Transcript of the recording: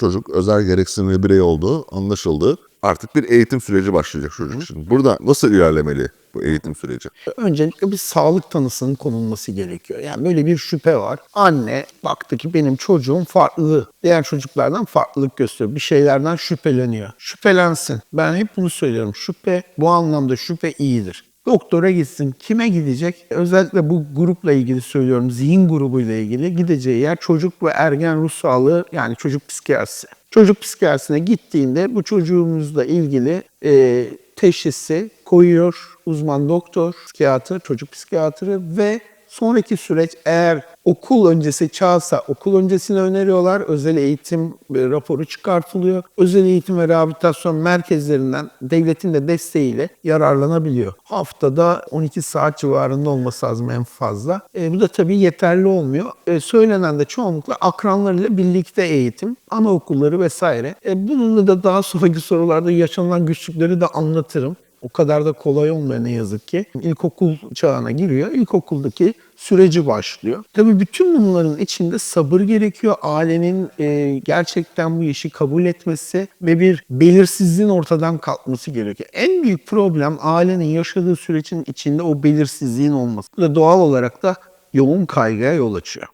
çocuk özel gereksinimli birey olduğu anlaşıldı. Artık bir eğitim süreci başlayacak çocuk için. Burada nasıl ilerlemeli bu eğitim süreci? Öncelikle bir sağlık tanısının konulması gerekiyor. Yani böyle bir şüphe var. Anne baktı ki benim çocuğum farklı. Diğer çocuklardan farklılık gösteriyor. Bir şeylerden şüpheleniyor. Şüphelensin. Ben hep bunu söylüyorum. Şüphe bu anlamda şüphe iyidir. Doktora gitsin. Kime gidecek? Özellikle bu grupla ilgili söylüyorum. Zihin grubuyla ilgili gideceği yer çocuk ve ergen ruh sağlığı yani çocuk psikiyatrisi. Çocuk psikiyatrisine gittiğinde bu çocuğumuzla ilgili e, teşhisi koyuyor uzman doktor, psikiyatr, çocuk psikiyatrı ve sonraki süreç eğer okul öncesi çağsa okul öncesini öneriyorlar. Özel eğitim raporu çıkartılıyor. Özel eğitim ve rehabilitasyon merkezlerinden devletin de desteğiyle yararlanabiliyor. Haftada 12 saat civarında olması lazım en fazla. E, bu da tabii yeterli olmuyor. E, söylenen de çoğunlukla akranlarıyla birlikte eğitim, anaokulları vesaire. E, bununla da daha sonraki sorularda yaşanılan güçlükleri de anlatırım. O kadar da kolay olmuyor ne yazık ki. İlkokul çağına giriyor. İlkokuldaki süreci başlıyor. Tabii bütün bunların içinde sabır gerekiyor. Ailenin e, gerçekten bu işi kabul etmesi ve bir belirsizliğin ortadan kalkması gerekiyor. En büyük problem ailenin yaşadığı sürecin içinde o belirsizliğin olması. Bu da doğal olarak da yoğun kaygıya yol açıyor.